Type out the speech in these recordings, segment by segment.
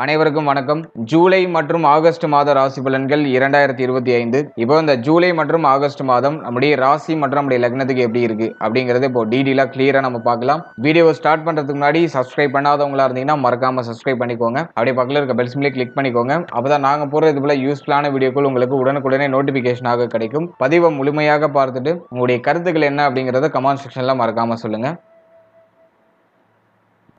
அனைவருக்கும் வணக்கம். ஜூலை மற்றும் ஆகஸ்ட் மாத ராசி பலன்கள் இரண்டாயிரத்தி இருபத்தி ஐந்து. இப்போ இந்த ஜூலை மற்றும் ஆகஸ்ட் மாதம் நம்முடைய ராசி மற்றும் நம்முடைய லக்னத்துக்கு எப்படி இருக்கு அப்படிங்கறத இப்போ டீடெயிலாக கிளியரா நம்ம பார்க்கலாம். வீடியோ ஸ்டார்ட் பண்றதுக்கு முன்னாடி சப்ஸ்கிரைப் பண்ணாதவங்களா இருந்தீங்கன்னா மறக்காம சப்ஸ்கிரைப் பண்ணிக்கோங்க. அப்படியே பக்கத்தில் இருக்க பெல் சிம்லே கிளிக் பண்ணிக்கோங்க. அப்பதான் நாங்க போற இது போல யூஸ்ஃபுல்லான வீடியோக்கள் உங்களுக்கு உடனுக்குடனே நோட்டிபிகேஷனாக கிடைக்கும். பதிவை முழுமையாக பார்த்துட்டு உங்களுடைய கருத்துக்கள் என்ன அப்படிங்கறத கமெண்ட் செக்ஷன்ல மறக்காம சொல்லுங்க.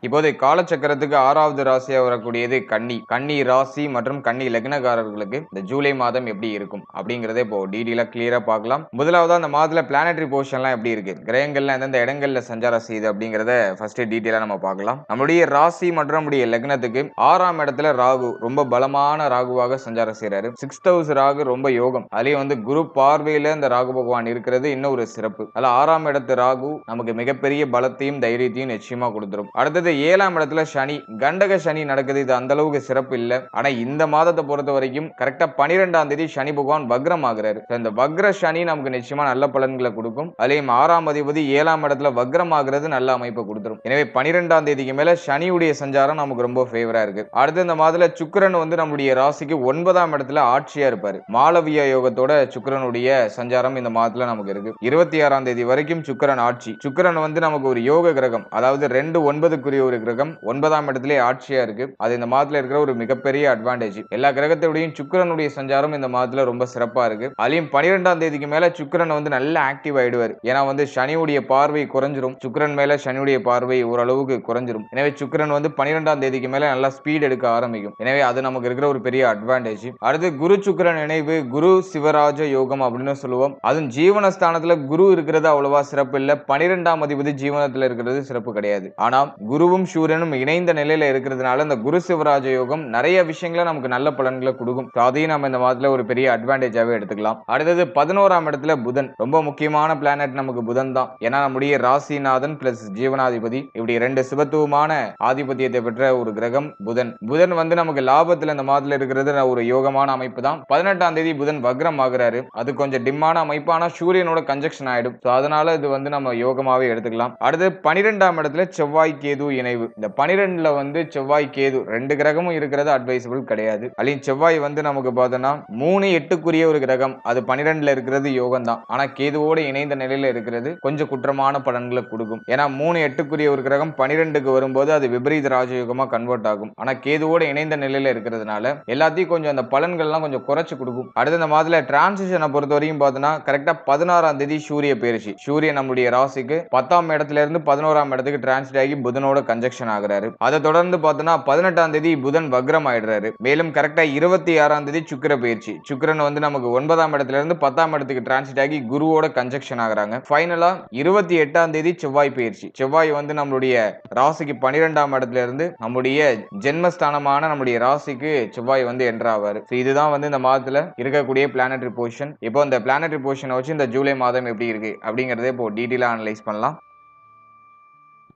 இப்போது காலச்சக்கரத்துக்கு ஆறாவது ராசியாக வரக்கூடியது கன்னி. கன்னி ராசி மற்றும் கன்னி லக்னக்காரர்களுக்கு இந்த ஜூலை மாதம் எப்படி இருக்கும் அப்படிங்கிறதே இப்போ டீடெயிலாக கிளியராக பார்க்கலாம். முதலாவது அந்த மாதத்தில் பிளானட்டரி போர்ஷன்லாம் எப்படி இருக்கு? கிரகங்கள்ல எந்தெந்த இடங்கள்ல சஞ்சாரம் செய்யுது அப்படிங்கிறத ஃபர்ஸ்ட் டீட்டெயிலாக நம்ம பார்க்கலாம். நம்முடைய ராசி மற்றும் நம்முடைய லக்னத்துக்கு ஆறாம் இடத்துல ராகு ரொம்ப பலமான ராகுவாக சஞ்சாரம் செய்கிறாரு சிக்ஸ்த் ஹவுஸ் ராகு ரொம்ப யோகம். அதுலேயும் வந்து குரு பார்வையில் இந்த ராகு பகவான் இருக்கிறது இன்னும் ஒரு சிறப்பு. அதில் ஆறாம் இடத்து ராகு நமக்கு மிகப்பெரிய பலத்தையும் தைரியத்தையும் நிச்சயமாக கொடுத்துரும். அடுத்தது ஏழாம் இடத்துல சனி கண்டக சனி நடக்குது. இது அந்த அளவுக்கு சிறப்பு இல்லை. ஆனா இந்த மாதத்தை பொறுத்த வரைக்கும் கரெக்டா பனிரெண்டாம் தேதி சனி பகவான் வக்ரம் ஆகிறாரு. இந்த வக்ர சனி நமக்கு நிச்சயமா நல்ல பலன்களை கொடுக்கும். அதுலயும் ஆறாம் அதிபதி ஏழாம் இடத்துல வக்ரம் ஆகிறது நல்ல அமைப்பை கொடுத்துரும். எனவே பனிரெண்டாம் தேதிக்கு மேல சனியுடைய சஞ்சாரம் நமக்கு ரொம்ப ஃபேவரா இருக்கு. அடுத்து இந்த மாதத்துல சுக்கிரன் வந்து நம்முடைய ராசிக்கு ஒன்பதாம் இடத்துல ஆட்சியா இருப்பாரு. மாலவிய யோகத்தோட சுக்கிரனுடைய சஞ்சாரம் இந்த மாதத்துல நமக்கு இருக்கு. இருபத்தி ஆறாம் தேதி வரைக்கும் சுக்கிரன் ஆட்சி. சுக்கிரன் வந்து நமக்கு ஒரு யோக கிரகம். அதாவது ரெண்டு ஒன்பதுக்குரிய ஒரு கிரகம் ஒன்பதாம் இடத்திலே ஆட்சியா இருக்கு. அது இந்த மாதத்துல இருக்கிற ஒரு மிகப்பெரிய அட்வான்டேஜ் எல்லா கிரகத்தோடையும் சுக்கரனுடைய சஞ்சாரம் இந்த மாதத்துல ரொம்ப சிறப்பா இருக்கு. அதுலயும் பனிரெண்டாம் தேதிக்கு மேல சுக்கரன் வந்து நல்ல ஆக்டிவ் ஆயிடுவார். ஏன்னா வந்து சனியுடைய பார்வை குறைஞ்சிரும். சுக்கரன் மேல சனியுடைய பார்வை ஓரளவுக்கு குறைஞ்சிரும். எனவே சுக்கிரன் வந்து பனிரெண்டாம் தேதிக்கு மேல நல்லா ஸ்பீட் எடுக்க ஆரம்பிக்கும். எனவே அது நமக்கு இருக்கிற ஒரு பெரிய அட்வான்டேஜ் அடுத்து குரு சுக்கரன் இணைவு குரு சிவராஜ யோகம் அப்படின்னு சொல்லுவோம். அதுவும் ஜீவனஸ்தானத்துல குரு இருக்கிறது அவ்வளவா சிறப்பு இல்ல. பனிரெண்டாம் அதிபதி ஜீவனத்துல இருக்கிறது சிறப்பு கிடையாது. ஆனா குரு குருவும் சூரியனும் இணைந்த நிலையில இருக்கிறதுனால இந்த குரு சிவராஜ யோகம் நிறைய விஷயங்களை நமக்கு நல்ல பலன்களை கொடுக்கும். அதையும் நம்ம இந்த மாதத்துல ஒரு பெரிய அட்வான்டேஜாவே எடுத்துக்கலாம். அடுத்தது பதினோராம் இடத்துல புதன். ரொம்ப முக்கியமான பிளானட் நமக்கு புதன் தான். ஏன்னா நம்முடைய ராசிநாதன் பிளஸ் ஜீவனாதிபதி. இப்படி ரெண்டு சிவத்துவமான ஆதிபத்தியத்தை பெற்ற ஒரு கிரகம் புதன். புதன் வந்து நமக்கு லாபத்துல இந்த மாதத்துல இருக்கிறது ஒரு யோகமான அமைப்பு தான். பதினெட்டாம் தேதி புதன் வக்ரம் ஆகுறாரு. அது கொஞ்சம் டிம்மான அமைப்பு. ஆனா சூரியனோட கன்ஜெக்ஷன் ஆயிடும். அதனால இது வந்து நம்ம யோகமாவே எடுத்துக்கலாம். அடுத்து பனிரெண்டாம் இடத்துல செவ்வாய் கேது இணைவு. இந்த பனிரெண்டுல வந்து செவ்வாய் கேது ரெண்டு கிரகமும் இருக்கிறது அட்வைசபிள் கிடையாது. அலின் செவ்வாய் வந்து நமக்கு பார்த்தோம்னா மூணு எட்டுக்குரிய ஒரு கிரகம். அது பனிரெண்டுல இருக்கிறது யோகம் தான் ஆனா கேதுவோடு இணைந்த நிலையில இருக்கிறது கொஞ்சம் குற்றமான பலன்களை கொடுக்கும். ஏன்னா மூணு எட்டுக்குரிய ஒரு கிரகம் பனிரெண்டுக்கு வரும்போது அது விபரீத ராஜயோகமா கன்வெர்ட் ஆகும். ஆனா கேதுவோடு இணைந்த நிலையில இருக்கிறதுனால எல்லாத்தையும் கொஞ்சம் அந்த பலன்கள்லாம் கொஞ்சம் குறைச்சு கொடுக்கும். அடுத்த இந்த மாதத்துல டிரான்சிஷனை பொறுத்த வரைக்கும் பார்த்தோம்னா கரெக்டா பதினாறாம் தேதி சூரிய பயிற்சி சூரியன் நம்முடைய ராசிக்கு பத்தாம் இடத்துல இருந்து பதினோராம் இடத்துக்கு டிரான்ஸ்ட் ஆகி புதனோட கன்ஜெக்ஷன் ஆகுறாரு. அதை தொடர்ந்து பார்த்தோன்னா பதினெட்டாம் தேதி புதன் வக்ரம் ஆயிடுறாரு. மேலும் கரெக்டா இருபத்தி ஆறாம் தேதி சுக்கிர பயிற்சி. சுக்கரன் வந்து நமக்கு ஒன்பதாம் இடத்துல இருந்து பத்தாம் இடத்துக்கு டிரான்ஸ்ட் ஆகி குருவோட கன்ஜெக்ஷன் ஆகுறாங்க. ஃபைனலா இருபத்தி எட்டாம் தேதி செவ்வாய் பயிற்சி. செவ்வாய் வந்து நம்மளுடைய ராசிக்கு பனிரெண்டாம் இடத்துல இருந்து நம்முடைய ஜென்மஸ்தானமான நம்முடைய ராசிக்கு செவ்வாய் வந்து என்ட்ராவாரு இதுதான் வந்து இந்த மாதத்துல இருக்கக்கூடிய பிளானட்ரி பொசிஷன் இப்போ இந்த பிளானட்ரி பொசிஷனை வச்சு இந்த ஜூலை மாதம் எப்படி இருக்கு அப்படிங்கறத இப்போ டீட்டெயிலாக அனலைஸ் பண்ணலாம்.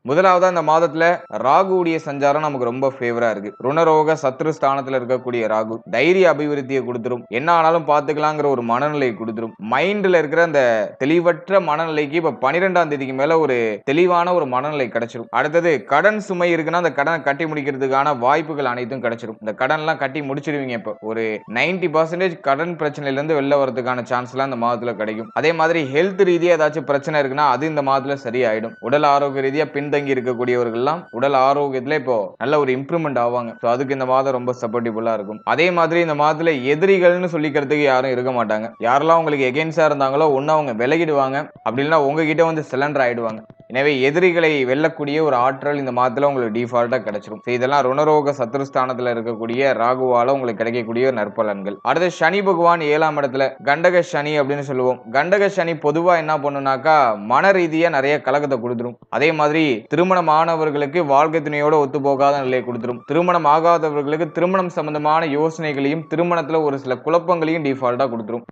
முதலாவதா இந்த மாதத்துல ராகுடைய சஞ்சாரம் நமக்கு ரொம்ப ஃபேவரா இருக்கு. ருணரோக சத்ரு ஸ்தானத்துல இருக்கக்கூடிய ராகு தைரிய அபிவிருத்தியை கொடுத்துரும். என்ன ஆனாலும் பாத்துக்கலாங்கிற ஒரு மனநிலை கொடுத்துரும். மைண்ட்ல இருக்கிற அந்த தெளிவற்ற மனநிலைக்கு இப்ப பனிரெண்டாம் தேதிக்கு மேல ஒரு தெளிவான ஒரு மனநிலை கிடைச்சிரும். அடுத்தது கடன் சுமை இருக்குன்னா அந்த கடனை கட்டி முடிக்கிறதுக்கான வாய்ப்புகள் அனைத்தும் கிடைச்சிரும். இந்த கடன் எல்லாம் கட்டி முடிச்சிருவீங்க இப்ப. ஒரு நைன்டி பர்சன்டேஜ் கடன் பிரச்சனையில இருந்து வெளில வரதுக்கான சான்ஸ் எல்லாம் இந்த மாதத்துல கிடைக்கும். அதே மாதிரி ஹெல்த் ரீதியா ஏதாச்சும் பிரச்சனை இருக்குன்னா அது இந்த மாதத்துல சரியாயிடும். உடல் ஆரோக்கிய ரீதியா பின்தங்கி இருக்கக்கூடியவர்கள்லாம் உடல் ஆரோக்கியத்துல இப்போ நல்ல ஒரு இம்ப்ரூவ்மெண்ட் ஆவாங்க. ஸோ அதுக்கு இந்த மாதம் ரொம்ப சப்போர்ட்டிபுல்லா இருக்கும். அதே மாதிரி இந்த மாதத்துல எதிரிகள்னு சொல்லிக்கிறதுக்கு யாரும் இருக்க மாட்டாங்க. யாரெல்லாம் உங்களுக்கு எகென்ஸ்டா இருந்தாங்களோ ஒன்னு அவங்க விலகிடுவாங்க. அப்படி இல்லைன்னா உங்ககிட்ட வந்து சிலண்டர் ஆயிடுவாங்க. எனவே எதிரிகளை வெல்லக்கூடிய ஒரு ஆற்றல் இந்த மாதத்துல உங்களுக்கு டிஃபால்ட்டா கிடைச்சிரும். இதெல்லாம் ருணரோக சத்ருஸ்தானத்துல இருக்கக்கூடிய ராகுவால உங்களுக்கு கிடைக்கக்கூடிய நற்பலன்கள். அடுத்து சனி பகவான் ஏழாம் இடத்துல கண்டக சனி அப்படின்னு சொல்லுவோம். கண்டக சனி பொதுவா என்ன பண்ணுனாக்கா மன ரீதியா நிறைய கலக்கத்தை கொடுத்துரும். அதே மாதிரி திருமணம் ஆனவர்களுக்கு வாழ்க்கை துணையோட ஒத்து போகாத நிலையை கொடுத்துரும். திருமணம் ஆகாதவர்களுக்கு திருமணம் சம்பந்தமான யோசனைகளையும் திருமணத்துல ஒரு சில குழப்பங்களையும் டிஃபால்ட்டா கொடுத்துரும்.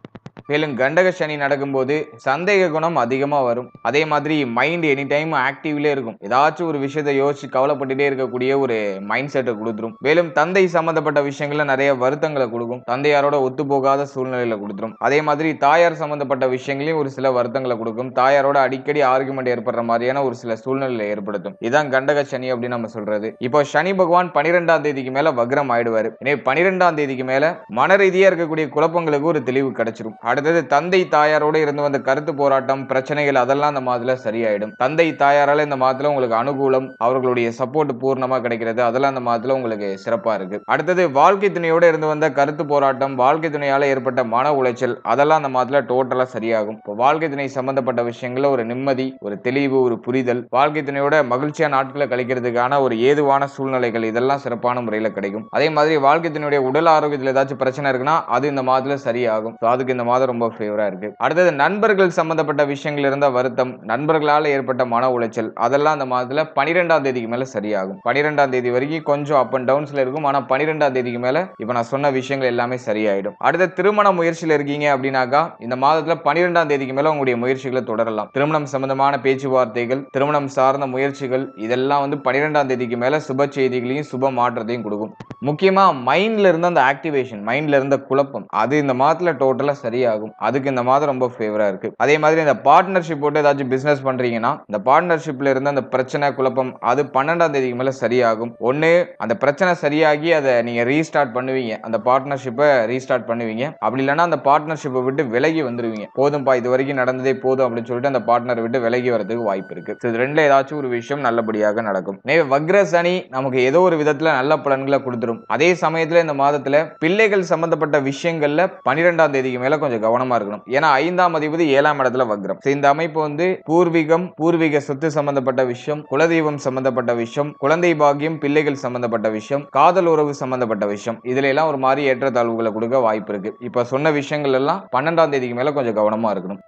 மேலும் கண்டக சனி நடக்கும்போது சந்தேக குணம் அதிகமா வரும். அதே மாதிரி மைண்ட் எனி டைம் ஆக்டிவ்லே இருக்கும். ஏதாச்சும் ஒரு விஷயத்தை யோசிச்சு கவலைப்பட்டுட்டே இருக்கக்கூடிய ஒரு மைண்ட் செட்டை கொடுத்துரும். மேலும் தந்தை சம்பந்தப்பட்ட விஷயங்கள்ல நிறைய வருத்தங்களை கொடுக்கும். தந்தையாரோட ஒத்து போகாத சூழ்நிலையில கொடுத்துரும். அதே மாதிரி தாயார் சம்பந்தப்பட்ட விஷயங்களையும் ஒரு சில வருத்தங்களை கொடுக்கும். தாயாரோட அடிக்கடி ஆர்குமெண்ட் ஏற்படுற மாதிரியான ஒரு சில சூழ்நிலை ஏற்படுத்தும். இதான் கண்டக சனி அப்படின்னு நம்ம சொல்றது. இப்போ சனி பகவான் பனிரெண்டாம் தேதிக்கு மேல வக்ரம் ஆயிடுவாரு. எனவே பனிரெண்டாம் தேதிக்கு மேல மன ரீதியா இருக்கக்கூடிய குழப்பங்களுக்கு ஒரு தெளிவு கிடைச்சிரும். அடுத்தது தந்தை தாயாரோட இருந்து வந்த கருத்து போராட்டம் பிரச்சனைகள் அதெல்லாம் அந்த மாதத்துல சரியாயிடும். தந்தை தாயாரால இந்த மாதத்துல உங்களுக்கு அனுகூலம் அவர்களுடைய சப்போர்ட் பூர்ணமா கிடைக்கிறது. அதெல்லாம் அந்த மாதத்துல உங்களுக்கு சிறப்பா இருக்கு. அடுத்தது வாழ்க்கை துணையோட இருந்து வந்த கருத்து போராட்டம் வாழ்க்கை துணையால ஏற்பட்ட மன உளைச்சல் அதெல்லாம் அந்த மாதத்துல டோட்டலா சரியாகும். இப்போ வாழ்க்கை துணை சம்பந்தப்பட்ட விஷயங்கள்ல ஒரு நிம்மதி ஒரு தெளிவு ஒரு புரிதல் வாழ்க்கை துணையோட மகிழ்ச்சியான நாட்களை கழிக்கிறதுக்கான ஒரு ஏதுவான சூழ்நிலைகள் இதெல்லாம் சிறப்பான முறையில கிடைக்கும். அதே மாதிரி வாழ்க்கையினுடைய உடல் ஆரோக்கியத்தில் ஏதாச்சும் பிரச்சனை இருக்குன்னா அது இந்த மாதத்துல சரியாகும். அதுக்கு இந்த மாதம் ரொம்ப ஃபேவரா இருக்கு. அடுத்தது நண்பர்கள் சம்பந்தப்பட்ட விஷயங்கள் இருந்த வருத்தம் நண்பர்களால் ஏற்பட்ட மன உளைச்சல் அதெல்லாம் அந்த மாதத்துல பனிரெண்டாம் தேதிக்கு மேல சரியாகும். பனிரெண்டாம் தேதி வரைக்கும் கொஞ்சம் அப் அண்ட் டவுன்ஸ்ல இருக்கும். ஆனா பனிரெண்டாம் தேதிக்கு மேல இப்ப நான் சொன்ன விஷயங்கள் எல்லாமே சரியாயிடும். அடுத்த திருமண முயற்சியில இருக்கீங்க அப்படின்னாக்கா இந்த மாதத்துல பனிரெண்டாம் தேதிக்கு மேல உங்களுடைய முயற்சிகளை தொடரலாம். திருமணம் சம்பந்தமான பேச்சுவார்த்தைகள் திருமணம் சார்ந்த முயற்சிகள் இதெல்லாம் வந்து பனிரெண்டாம் தேதிக்கு மேல சுப செய்திகளையும் சுப மாற்றத்தையும் கொடுக்கும். முக்கியமா மைண்ட்ல இருந்த அந்த ஆக்டிவேஷன் மைண்ட்ல இருந்த குழப்பம் அது இந்த மாதத்துல டோட்டலா சரியாகும். அதுக்கு இந்த மாதம் ரொம்ப ஃபேவரா இருக்கு. அதே மாதிரி இந்த பார்ட்னர்ஷிப் போட்டு ஏதாச்சும் பிசினஸ் பண்றீங்கன்னா இந்த பார்ட்னர்ஷிப்ல இருந்த அந்த பிரச்சனை குழப்பம் அது பன்னெண்டாம் தேதிக்கு மேல சரியாகும். ஒன்று அந்த பிரச்சனை சரியாகி அதை நீங்க ரீஸ்டார்ட் பண்ணுவீங்க. அந்த பார்ட்னர்ஷிப்பை ரீஸ்டார்ட் பண்ணுவீங்க. அப்படி இல்லைன்னா அந்த பார்ட்னர்ஷிப்பை விட்டு விலகி வந்துருவீங்க. போதும்பா இது வரைக்கும் நடந்ததே போதும் அப்படின்னு சொல்லிட்டு அந்த பார்ட்னர் விட்டு விலகி வரதுக்கு வாய்ப்பு இருக்கு. இது ரெண்டுல ஏதாச்சும் ஒரு விஷயம் நல்லபடியாக நடக்கும். நே வக்ர சனி நமக்கு ஏதோ ஒரு விதத்துல நல்ல பலன்களை கொடுத்துரும். அதே சமயத்துல இந்த மாதத்துல பிள்ளைகள் சம்பந்தப்பட்ட விஷயங்கள்ல பன்னிரெண்டாம் தேதிக்கு மேல கொஞ்சம் கவனமா இருக்கணும். ஏன்னா ஐந்தாம் அதிபதி ஏழாம் இடத்துல வக்ரம். இந்த அமைப்பு வந்து பூர்வீகம் பூர்வீக சொத்து சம்பந்தப்பட்ட விஷயம் குலதெய்வம் சம்பந்தப்பட்ட விஷயம் குழந்தை பாக்கியம் பிள்ளைகள் சம்பந்தப்பட்ட விஷயம் காதல் உறவு சம்பந்தப்பட்ட விஷயம். இதுல எல்லாம் ஒரு மாதிரி ஏற்றத்தாழ்வுகளை கொடுக்க வாய்ப்பு இருக்கு. இப்ப சொன்ன விஷயங்கள் எல்லாம் பன்னெண்டாம் தேதிக்கு மேல கொஞ்சம் கவனமா இருக்கணும்.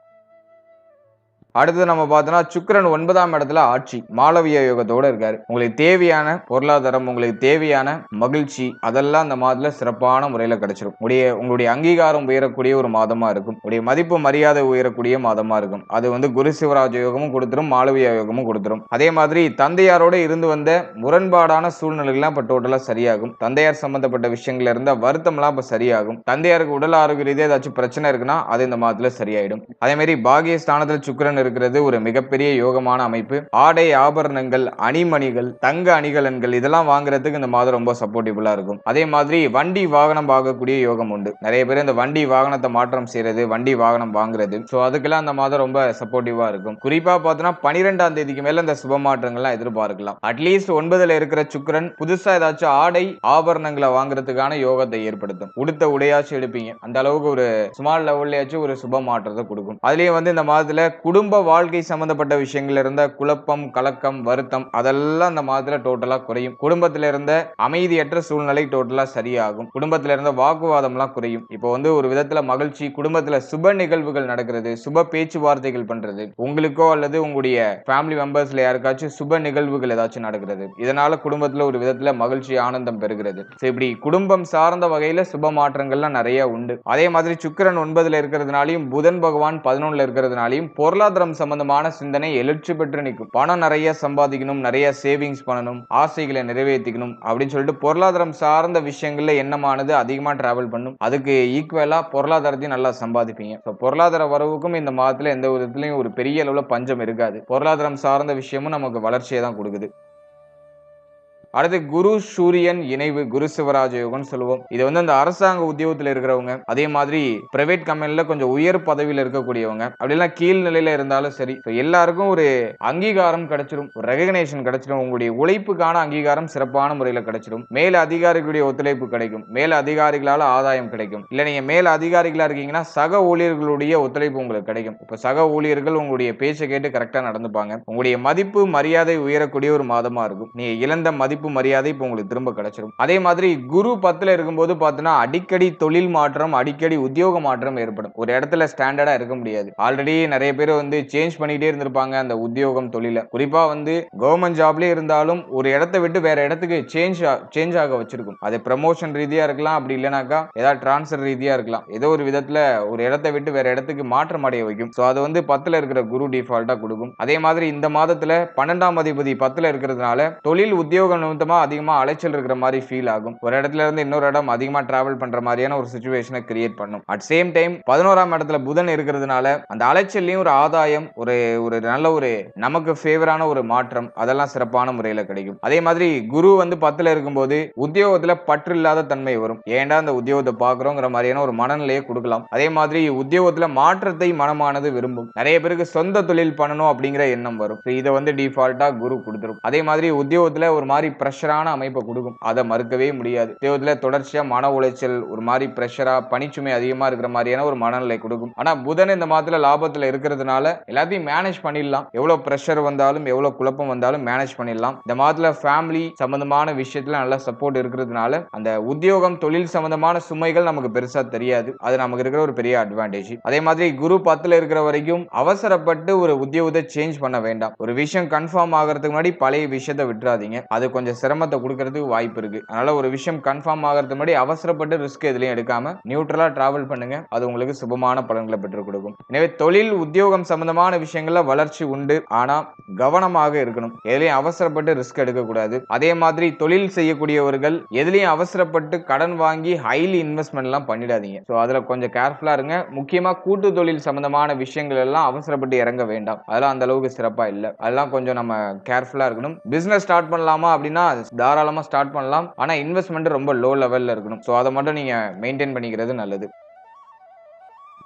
அடுத்து நம்ம பார்த்தோன்னா சுக்கரன் ஒன்பதாம் இடத்துல ஆட்சி மாளவிய யோகத்தோட இருக்காரு. உங்களுக்கு தேவையான பொருளாதாரம் உங்களுக்கு தேவையான மகிழ்ச்சி அதெல்லாம் அந்த மாதத்துல சிறப்பான முறையில கிடைச்சிடும் உடைய உங்களுடைய அங்கீகாரம் உயரக்கூடிய ஒரு மாதமா இருக்கும். உடைய மதிப்பு மரியாதை உயரக்கூடிய மாதமா இருக்கும். அது வந்து குரு சிவராஜ யோகமும் கொடுத்துரும் மாளவிய யோகமும் கொடுத்துரும். அதே மாதிரி தந்தையாரோட இருந்து வந்த முரண்பாடான சூழ்நிலைகள்லாம் இப்ப டோட்டலா சரியாகும். தந்தையார் சம்பந்தப்பட்ட விஷயங்கள்ல இருந்த வருத்தம்லாம் இப்ப சரியாகும். தந்தையாருக்கு உடல் ஆரோக்கிய ரீதியா ஏதாச்சும் பிரச்சனை இருக்குன்னா அது இந்த மாதத்துல சரியாயிடும். அதே மாதிரி பாகிய ஸ்தானத்துல சுக்கிரன் இருக்கிறது ஒரு மிகப்பெரிய யோகமான அமைப்பு. ஆடை ஆபரணங்கள் அணிமணிகள் தங்க அணிகலன்கள் இதெல்லாம் வாங்குறதுக்கு இந்த மாதம் ரொம்ப சப்போர்ட்டிவா இருக்கும். அதே மாதிரி வண்டி வாகனம் வாங்கக்கூடிய யோகம் உண்டு. நிறைய பேர் இந்த வண்டி வாகனத்தை மாற்றம் செய்யறது வண்டி வாகனம் வாங்குறது. ஸோ அதுக்கெல்லாம் அந்த மாதம் ரொம்ப சப்போர்ட்டிவா இருக்கும். குறிப்பா பார்த்தோம்னா பனிரெண்டாம் தேதிக்கு மேல இந்த சுப மாற்றங்கள்லாம் எதிர்பார்க்கலாம். அட்லீஸ்ட் ஒன்பதுல இருக்கிற சுக்கரன் புதுசா ஏதாச்சும் ஆடை ஆபரணங்களை வாங்குறதுக்கான யோகத்தை ஏற்படுத்தும். உடுத்த உடையாச்சும் எடுப்பீங்க. அந்த அளவுக்கு ஒரு ஸ்மால் லெவல்லையாச்சும் ஒரு சுப மாற்றத்தை கொடுக்கும். அதுலயும் வந்து இந்த மாதத்துல குடும்ப வாழ்க்கை சம்பந்தப்பட்ட விஷயங்கள்ல இருந்த குழப்பம் கலக்கம் வருத்தம் அதெல்லாம் இந்த மாதத்துல டோட்டலா குறையும். குடும்பத்துல இருந்த அமைதியற்ற சூழ்நிலை டோட்டலா சரியாகும். குடும்பத்துல இருந்த வாக்குவாதம்லாம் குறையும். இப்போ வந்து ஒரு விதத்துல மகிழ்ச்சி குடும்பத்துல சுப நிகழ்வுகள் நடக்கிறது சுப பேச்சுவார்த்தைகள் பண்றது உங்களுக்கோ அல்லது உங்களுடைய ஃபேமிலி மெம்பர்ஸ்ல யாருக்காச்சும் சுப நிகழ்வுகள் ஏதாச்சும் நடக்கிறது. இதனால குடும்பத்துல ஒரு விதத்துல மகிழ்ச்சி ஆனந்தம் பெறுகிறது. இப்படி குடும்பம் சார்ந்த வகையில சுப மாற்றங்கள்லாம் நிறைய உண்டு. அதே மாதிரி சுக்கிரன் ஒன்பதுல இருக்கிறதுனாலையும் புதன் பகவான் பதினொன்னுல இருக்கிறதுனாலையும் பொருளாதாரம் சம்பந்தமான சிந்தனை எழுச்சி பெற்று நிற்கும். பணம் நிறைய சம்பாதிக்கணும் நிறைய சேவிங்ஸ் பண்ணணும் ஆசைகளை நிறைவேற்றிக்கணும் அப்படின்னு சொல்லிட்டு பொருளாதாரம் சார்ந்த விஷயங்கள்ல எண்ணமானது அதிகமா டிராவல் பண்ணும். அதுக்கு ஈக்குவலா பொருளாதாரத்தையும் நல்லா சம்பாதிப்பீங்க. So பொருளாதார வரவுக்கும் இந்த மாதத்துல எந்த விதத்துலயும் ஒரு பெரிய அளவுல பஞ்சம் இருக்காது. பொருளாதாரம் சார்ந்த விஷயமும் நமக்கு வளர்ச்சியை தான் கொடுக்குது. அடுத்து குரு சூரியன் இணைவு குரு சிவராஜ யோகம்னு சொல்லுவோம். இது வந்து அந்த அரசாங்க உத்தியோகத்தில் இருக்கிறவங்க அதே மாதிரி பிரைவேட் கம்பெனில கொஞ்சம் உயர் பதவியில் இருக்கக்கூடியவங்க அப்படிலாம் கீழ் நிலையில இருந்தாலும் சரி எல்லாருக்கும் ஒரு அங்கீகாரம் கிடைச்சிடும் ஒரு ரெகக்னேஷன் கிடைச்சிடும் உங்களுடைய உழைப்புக்கான அங்கீகாரம் சிறப்பான முறையில் கிடைச்சிடும் மேல அதிகாரிகளுடைய ஒத்துழைப்பு கிடைக்கும் மேல அதிகாரிகளால ஆதாயம் கிடைக்கும். இல்ல நீங்க மேல அதிகாரிகளா இருக்கீங்கன்னா சக ஊழியர்களுடைய ஒத்துழைப்பு உங்களுக்கு கிடைக்கும். இப்ப சக ஊழியர்கள் உங்களுடைய பேச்சை கேட்டு கரெக்டா நடந்துப்பாங்க. உங்களுடைய மதிப்பு மரியாதை உயரக்கூடிய ஒரு மாதமா இருக்கும். நீங்க இழந்த மதிப்பு மதிப்பு மரியாதை இப்போ உங்களுக்கு திரும்ப கிடைச்சிடும் அதே மாதிரி குரு பத்தில் இருக்கும்போது பார்த்தோன்னா அடிக்கடி தொழில் மாற்றம் அடிக்கடி உத்தியோக மாற்றம் ஏற்படும். ஒரு இடத்துல ஸ்டாண்டர்டா இருக்க முடியாது. ஆல்ரெடி நிறைய பேர் வந்து சேஞ்ச் பண்ணிகிட்டே இருந்திருப்பாங்க அந்த உத்தியோகம் தொழில. குறிப்பா வந்து கவர்மெண்ட் ஜாப்லேயே இருந்தாலும் ஒரு இடத்த விட்டு வேற இடத்துக்கு சேஞ்ச் சேஞ்ச் ஆக வச்சிருக்கும். அது ப்ரமோஷன் ரீதியா இருக்கலாம் அப்படி இல்லைனாக்கா ஏதாவது டிரான்ஸ்ஃபர் ரீதியா இருக்கலாம். ஏதோ ஒரு விதத்தில் ஒரு இடத்தை விட்டு வேற இடத்துக்கு மாற்றம் அடைய வைக்கும். ஸோ அது வந்து பத்துல இருக்கிற குரு டிஃபால்ட்டாக கொடுக்கும். அதே மாதிரி இந்த மாதத்தில் பன்னெண்டாம் அதிபதி பத்தில் இருக்கிறதுனால தொழில் உத்தியோகம் நிமித்தமா அதிகமாக அலைச்சல் இருக்கிற மாதிரி ஃபீல் ஆகும். ஒரு இடத்துல இருந்து இன்னொரு இடம் அதிகமாக டிராவல் பண்ணுற மாதிரியான ஒரு சுச்சுவேஷனை கிரியேட் பண்ணும். அட் சேம் டைம் பதினோராம் இடத்துல புதன் இருக்கிறதுனால அந்த அலைச்சல்லையும் ஒரு ஆதாயம் ஒரு ஒரு நல்ல ஒரு நமக்கு ஃபேவரான ஒரு மாற்றம் அதெல்லாம் சிறப்பான முறையில் கிடைக்கும். அதே மாதிரி குரு வந்து பத்தில் இருக்கும்போது உத்தியோகத்தில் பற்று இல்லாத தன்மை வரும். ஏன்டா அந்த உத்தியோகத்தை பார்க்குறோங்கிற மாதிரியான ஒரு மனநிலையை கொடுக்கலாம். அதே மாதிரி உத்தியோகத்தில் மாற்றத்தை மனமானது விரும்பும். நிறைய பேருக்கு சொந்த தொழில் பண்ணணும் அப்படிங்கிற எண்ணம் வரும். இதை வந்து டிஃபால்ட்டாக குரு கொடுத்துரும். அதே மாதிரி உத்தியோகத்தில் ஒரு மாதிரி ப்ரெஷரான அமைப்பை கொடுக்கும். அதை மறுக்கவே முடியாது. தேவத்தில் தொடர்ச்சியாக மன உளைச்சல் ஒரு மாதிரி ப்ரெஷராக பணிச்சுமை அதிகமா இருக்கிற மாதிரியான ஒரு மனநிலை கொடுக்கும். ஆனால் புதன் இந்த மாதத்துல லாபத்தில் இருக்கிறதுனால எல்லாத்தையும் மேனேஜ் பண்ணிடலாம். எவ்வளோ ப்ரெஷர் வந்தாலும் எவ்வளோ குழப்பம் வந்தாலும் மேனேஜ் பண்ணிடலாம். இந்த மாதத்துல ஃபேமிலி சம்மந்தமான விஷயத்துல நல்லா சப்போர்ட் இருக்கிறதுனால அந்த உத்தியோகம் தொழில் சம்மந்தமான சுமைகள் நமக்கு பெருசாக தெரியாது. அது நமக்கு இருக்கிற ஒரு பெரிய அட்வான்டேஜ் அதே மாதிரி குரு பத்தில் இருக்கிற வரைக்கும் அவசரப்பட்டு ஒரு உத்தியோகத்தை சேஞ்ச் பண்ண வேண்டாம். ஒரு விஷயம் கன்ஃபார்ம் ஆகிறதுக்கு முன்னாடி பழைய விஷயத்தை விட்டுறாதீங்க. அது கொஞ்சம் கொஞ்சம் சிரமத்தை கொடுக்கறதுக்கு வாய்ப்பு இருக்கு. அதனால ஒரு விஷயம் கன்ஃபார்ம் ஆகிறது முன்னாடி அவசரப்பட்டு ரிஸ்க் எதுலையும் எடுக்காம நியூட்ரலா டிராவல் பண்ணுங்க. அது உங்களுக்கு சுபமான பலன்களை பெற்றுக் கொடுக்கும். எனவே தொழில் உத்தியோகம் சம்பந்தமான விஷயங்கள்ல வளர்ச்சி உண்டு. ஆனா கவனமாக இருக்கணும். எதுலையும் அவசரப்பட்டு ரிஸ்க் எடுக்க கூடாது அதே மாதிரி தொழில் செய்யக்கூடியவர்கள் எதுலையும் அவசரப்பட்டு கடன் வாங்கி ஹைலி இன்வெஸ்ட்மெண்ட் எல்லாம் பண்ணிடாதீங்க. ஸோ அதுல கொஞ்சம் கேர்ஃபுல்லா இருங்க. முக்கியமா கூட்டு தொழில் சம்பந்தமான விஷயங்கள் எல்லாம் அவசரப்பட்டு இறங்க வேண்டாம். அதெல்லாம் அந்த அளவுக்கு சிறப்பா இல்லை. அதெல்லாம் கொஞ்சம் நம்ம கேர்ஃபுல்லா இருக்கணும். பிசினஸ் ஸ்டார்ட் பண்ணலாமா அப்படின்னா ஆனால் அது தாராளமாக ஸ்டார்ட் பண்ணலாம். ஆனால் இன்வெஸ்ட்மெண்ட் ரொம்ப லோ லெவலில் இருக்கணும். ஸோ அதை மட்டும் நீங்கள் மெயின்டைன் பண்ணிக்கிறது நல்லது.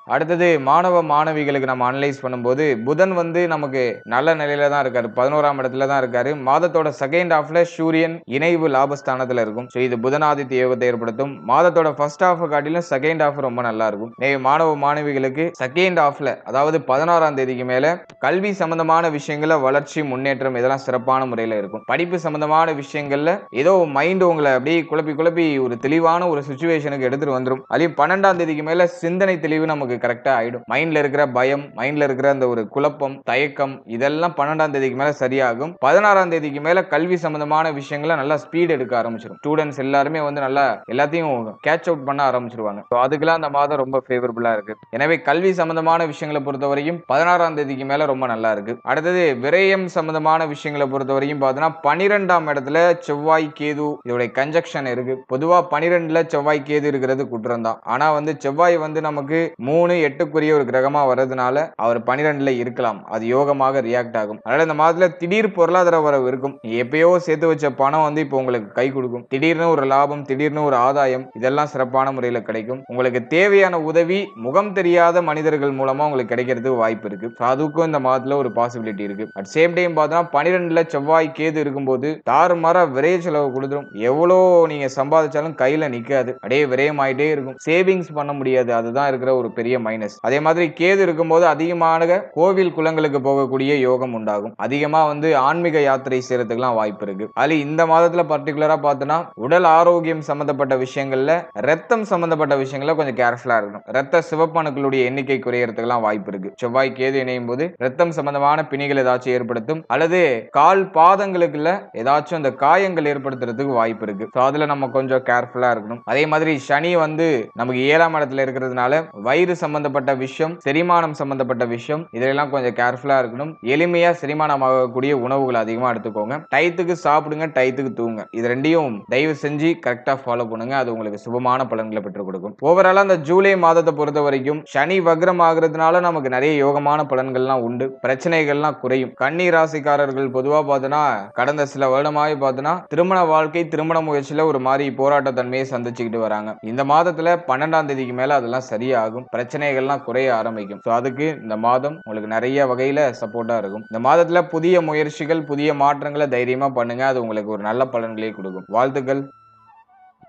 அடுத்தது மாணவ மாணவிகளுக்கு நம்ம அனலைஸ் பண்ணும்போது புதன் வந்து நமக்கு நல்ல நிலையில தான் இருக்காரு. பதினோராம் இடத்துல தான் இருக்காரு. மாதத்தோட செகண்ட் ஹாஃப்ல சூரியன் இணைவு லாபஸ்தானத்துல இருக்கும். ஸோ இது புதனாதித்ய யோகத்தை ஏற்படுத்தும். மாதத்தோட ஃபர்ஸ்ட் ஹாஃப் காட்டிலும் செகண்ட் ஹாஃப் ரொம்ப நல்லா இருக்கும். நே மாணவ மாணவிகளுக்கு செகண்ட் ஹாஃப்ல அதாவது பதினாறாம் தேதிக்கு மேல கல்வி சம்பந்தமான விஷயங்கள வளர்ச்சி முன்னேற்றம் இதெல்லாம் சிறப்பான முறையில இருக்கும். படிப்பு சம்பந்தமான விஷயங்கள்ல ஏதோ மைண்ட் உங்களை அப்படியே குழப்பி குழப்பி ஒரு தெளிவான ஒரு சுச்சுவேஷனுக்கு எடுத்துட்டு வந்துடும் அதையும் பன்னெண்டாம் தேதிக்கு மேல சிந்தனை தெளிவு நமக்கு கரெக்டா ஆகிடும் மைண்ட்ல இருக்கிற பயம் மைண்ட்ல இருக்கிற அந்த ஒரு குழப்பம் தயக்கம் இதெல்லாம் பன்னெண்டாம் தேதிக்கு மேலே சரியாகும். பதினாறாம் தேதிக்கு மேல கல்வி சம்பந்தமான விஷயங்களை நல்லா ஸ்பீட் எடுக்க ஆரம்பிச்சிடும் ஸ்டூடெண்ட்ஸ் எல்லாருமே வந்து நல்லா எல்லாத்தையும் கேட்ச் அவுட் பண்ண ஆரம்பிச்சிருவாங்க. ஸோ அதுக்கெல்லாம் அந்த மாதம் ரொம்ப ஃபேவரபுளாக இருக்கு. எனவே கல்வி சம்பந்தமான விஷயங்களை பொறுத்த வரைக்கும் பதினாறாம் தேதிக்கு மேல ரொம்ப நல்லா இருக்கு. அடுத்தது விரயம் சம்பந்தமான விஷயங்களை பொறுத்த வரைக்கும் பார்த்தோன்னா பனிரெண்டாம் இடத்துல செவ்வாய் கேது இதோடைய கன்ஜக்ஷன் இருக்கு. பொதுவாக பனிரெண்டுல செவ்வாய் கேது இருக்கிறது குற்றம் தான். ஆனால் வந்து செவ்வாய் வந்து நமக்கு மூணு மூணு எட்டுக்குரிய ஒரு கிரகமா வர்றதுனால அவர் பனிரெண்டுல இருக்கலாம். அது யோகமாக ரியாக்ட் ஆகும். அதனால இந்த மாதத்துல திடீர் பொருளாதார வரவு இருக்கும். எப்பயோ சேர்த்து வச்ச பணம் வந்து இப்போ உங்களுக்கு கை கொடுக்கும். திடீர்னு ஒரு லாபம் திடீர்னு ஒரு ஆதாயம் இதெல்லாம் சிறப்பான முறையில கிடைக்கும். உங்களுக்கு தேவையான உதவி முகம் தெரியாத மனிதர்கள் மூலமா உங்களுக்கு கிடைக்கிறதுக்கு வாய்ப்பு இருக்கு. அதுக்கும் இந்த மாதத்துல ஒரு பாசிபிலிட்டி இருக்கு. அட் சேம் டைம் பார்த்தோம்னா பனிரெண்டுல செவ்வாய் கேது இருக்கும்போது தாறுமாற விரைய செலவு கொடுத்துரும். எவ்வளோ நீங்க சம்பாதிச்சாலும் கையில நிக்காது. அப்படியே விரயமாயிட்டே இருக்கும். சேவிங்ஸ் பண்ண முடியாது. அதுதான் இருக்கிற ஒரு பெரிய பெரிய மைனஸ் அதே மாதிரி கேது இருக்கும்போது அதிகமான கோவில் குளங்களுக்கு போகக்கூடிய யோகம் உண்டாகும். அதிகமா வந்து ஆன்மீக யாத்திரை செய்யறதுக்குலாம் வாய்ப்பு இருக்கு. அது இந்த மாதத்துல பர்டிகுலரா பார்த்தோன்னா உடல் ஆரோக்கியம் சம்பந்தப்பட்ட விஷயங்கள்ல ரத்தம் சம்பந்தப்பட்ட விஷயங்கள்ல கொஞ்சம் கேர்ஃபுல்லா இருக்கணும். ரத்த சிவப்பணுக்களுடைய எண்ணிக்கை குறையறதுக்குலாம் வாய்ப்பு இருக்கு. செவ்வாய் கேது இணையும் போது ரத்தம் சம்பந்தமான பிணிகள் ஏதாச்சும் ஏற்படுத்தும் அல்லது கால் பாதங்களுக்குள்ள ஏதாச்சும் அந்த காயங்கள் ஏற்படுத்துறதுக்கு வாய்ப்பு இருக்கு. ஸோ அதுல நம்ம கொஞ்சம் கேர்ஃபுல்லா இருக்கணும். அதே மாதிரி சனி வந்து நமக்கு ஏழாம் இடத்துல இருக்கிறதுனால வைரஸ் சம்பந்தப்பட்ட விஷயம் செரிமானம் சம்பந்தப்பட்ட விஷயம் இதெல்லாம் கொஞ்சம் கேர்ஃபுல்லா இருக்கணும். எளிமையா செரிமானம் ஆகக்கூடிய உணவுகள் அதிகமா எடுத்துக்கோங்க. டயத்துக்கு சாப்பிடுங்க டயத்துக்கு தூங்க. இது ரெண்டையும் தயவு செஞ்சு கரெக்டா ஃபாலோ பண்ணுங்க. அது உங்களுக்கு சுபமான பலன்களை பெற்றுக் கொடுக்கும். ஓவராலா அந்த ஜூலை மாதத்தை பொறுத்த வரைக்கும் சனி வக்ரம் ஆகுறதுனால நமக்கு நிறைய யோகமான பலன்கள்லாம் உண்டு. பிரச்சனைகள்லாம் குறையும். கன்னி ராசிக்காரர்கள் பொதுவா பார்த்தோன்னா கடந்த சில வருடமாவே பார்த்தோன்னா திருமண வாழ்க்கை திருமண முயற்சியில் ஒரு மாதிரி போராட்ட தன்மையை சந்திச்சுக்கிட்டு வராங்க. இந்த மாதத்துல பன்னெண்டாம் தேதிக்கு மேல அதெல்லாம் சரியாகும். பிரச்சனை பிரச்சனைகள்லாம் குறைய ஆரம்பிக்கும். ஸோ அதுக்கு இந்த மாதம் உங்களுக்கு நிறைய வகையில் சப்போர்ட்டாக இருக்கும். இந்த மாதத்தில் புதிய முயற்சிகள் புதிய மாற்றங்களை தைரியமாக பண்ணுங்க. அது உங்களுக்கு ஒரு நல்ல பலன்களை கொடுக்கும். வாழ்த்துக்கள்.